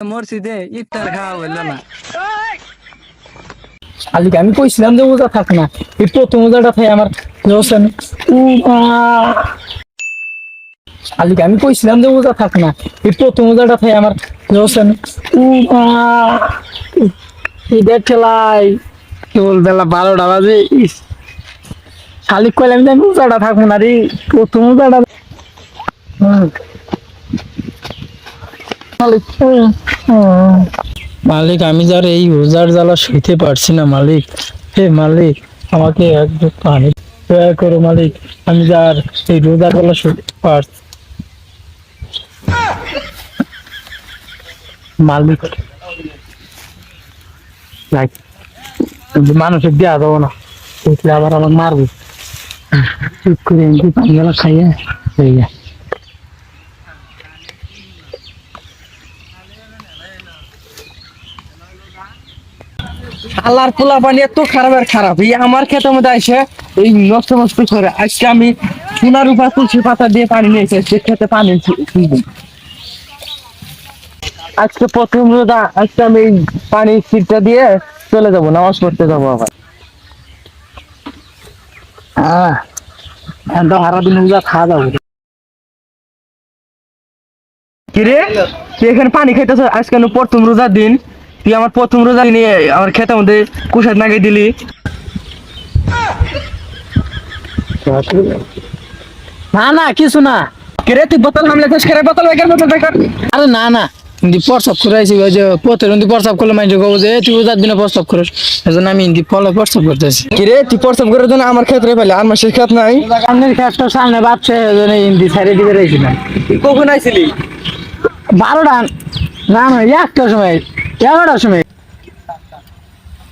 মসজিদে ইফতার খাওয়া হইল না আজকে আমি কইছিলাম যে ওজা থাক না। এই প্রথম ওজাটা থাকে আমার রসেন আজকে আমি কইছিলাম যে ওজা থাক না। এই প্রথম ওজাটা থাকে আমার রসেন ঈদের খেলাই কেবল বেলা বারোটা বাজে শালিক কইলাম যে আমি ওজাটা থাকব না রে প্রথম ওজাটা। মালিক। আমি যার এই রোজার জ্বালা শুইতে পারছি না, মালিক। হে মালিক, আমাকে একটু পানি দয়া করো, মালিক। আমি যার এই রোজার জ্বালা শুইতে পারছি মালিক। মানুষের দেওয়া যাব না। আবার আমাকে মারবে। চুপ করে পানি খাইয়ে, হয়ে যায়। আল্লাহর পোলা পানি এত খারাপ আর খারাপ। এই আমার ক্ষেতের মধ্যে আসে এই নষ্ট নষ্ট করে। আজকে আমি সোনার উপর তুলসী পাতা দিয়ে পানি নিয়েছি সে খেতে পানি আজকে প্রথম রোদা আজকে আমি পানির সিটটা দিয়ে চলে যাব, নামাজ পড়তে যাব আবার। হ্যাঁ তো সারাদিন রোজা খাওয়া যাব কিরে তুই এখানে পানি খাইতেছ? আজকে প্রথম রোজার দিন তুই আমার প্রথম রোজা নিয়ে আমার খেতের মধ্যে কুশাদ নাগাই দিলি। না না কিছু না। কিরে তুই বোতল হামলে তো সেরে বোতল বেকার বোতল বেকার? আরে না না। হিন্দি প্রস্তাব করাইছি ওই যে পথের হিন্দি প্রস্তাব করলে মাইন্ড কবো যে তুই ওজার দিনে প্রস্তাব করিস। এজন্য আমি হিন্দি ফলো প্রস্তাব করতেছি। কিরে তুই প্রস্তাব করার জন্য আমার ক্ষেত্রে পেলে আর মাসের ক্ষেত নাই? সামনের খেসটা সামনে বাচ্চা এজন্য হিন্দি দিকে রেখেছিলাম তুই কখন আইছিলি? বারোটা না না একটার সময়। এগারোটার সময়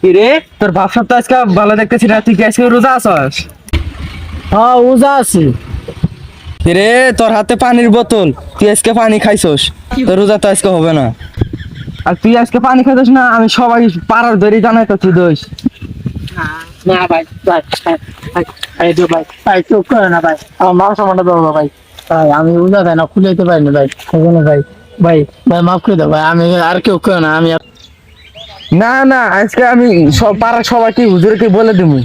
কিরে? তোর ভাবসাব তো আজকে ভালো দেখতেছি না তুই আজকে রোজা আছস? হ্যাঁ ওজা আছি। কিরে তোর হাতে পানির বোতল তুই আজকে পানি খাইছস? তোর রোজা তো আজকে হবে না। আর তুই আজকে পানি খাইছস না আমি সবাই পাড়ার ধরে জানাই তো তুই দোষ। না ভাই ভাই ভাই, ভাই ভাই দিও ভাই ভাই চুপ করে না ভাই। আমার মাল সামানটা দেবো ভাই। ভাই আমি উজা না খুলাইতে পারি না ভাই। ওখানে ভাই। ভাই ভাই মাফ করে দাও ভাই আমি আর কেউ কেউ না আমি আর- না না আজকে আমি সব পাড়ার সবাইকে হুজুরকে বলে দেবো।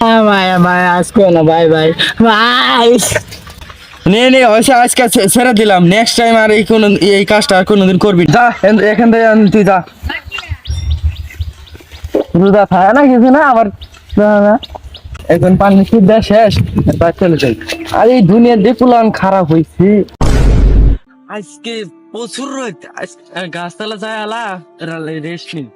হ্যাঁ ভাই ভাই আজকে না ভাই ভাই ভাই। নে নে হয়েছে আজকে ছেড়ে দিলাম। নেক্সট টাইম আর এই কোনো এই কাজটা আর কোনোদিন করবি না। যা এখান থেকে তুই যা। রোজা থাকে না কিছু না আবার না, না। এখন পানি সুদ্ধা শেষ চলে যাই। আর এই দুনিয়ার দেখলাম খারাপ হয়েছি আজকে প্রচুর রোদ। গাছতলা যায় আলা রেস্ট নিন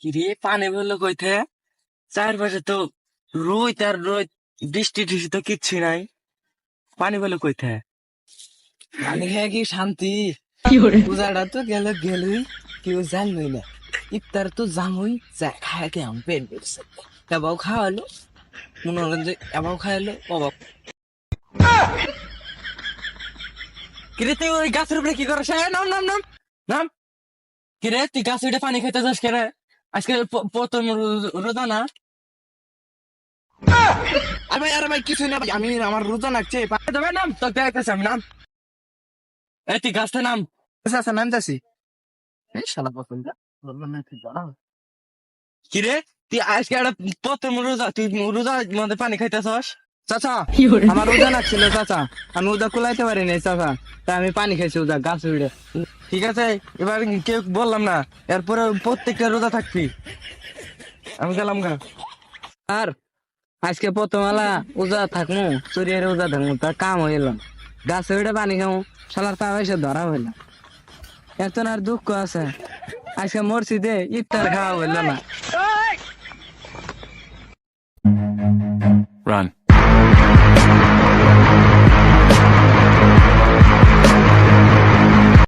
কিরে পানি বলল কইতে চারপাশে তো রোদ আর রোদ বৃষ্টি টিষ্টি তো কিচ্ছু নাই। পানি বলে কইতে পানি খেয়ে কি শান্তি? পূজাটা তো গেল গেলই কেউ জানবই না। ইফতার তো জামই যা খায় কে আমি পেট বেড়েছে এবাও খাওয়ালো। মনে হলো যে এবাও খাওয়ালো অবাক। কিরে, তুই ওই গাছের উপরে কি করছ নাম নাম নাম নাম। কিরে, তুই গাছ উঠে পানি খেতে যাস কেরে আজকে প্রথম রোজা না? আরে ভাই আরে ভাই কিছু না ভাই, আমি, আমার রোজা লাগছে। পানি দেবে নাম তো দেখতেছি আমি, নাম। এ, তুই গাছটা নাম। আচ্ছা নাম যাচ্ছি এই শালা পছন্দ কিরে তুই আজকে একটা প্রথম রোজা তুই রোজা মধ্যে পানি খাইতেছস? চাচা আমার রোজা লাগছিল চাচা। আমি ওজা কুলাইতে পারি নাই চাচা। তাই আমি পানি খাইছি ওজা গাছ উড়ে। ঠিক আছে? এবার কেউ বললাম না এরপরে প্রত্যেকটা রোজা থাকবি। আমি গেলাম গা। আর আজকে প্রথম আলা ওজা থাকমু চুরিয়ার ওজা থাকমু তার কাম হইলাম গাছে উঠে পানি খামু শালার তা এসে ধরা হইলাম এত আর দুঃখ আছে। আজকে মসজিদে ইফতার খাওয়া হইল না। Run.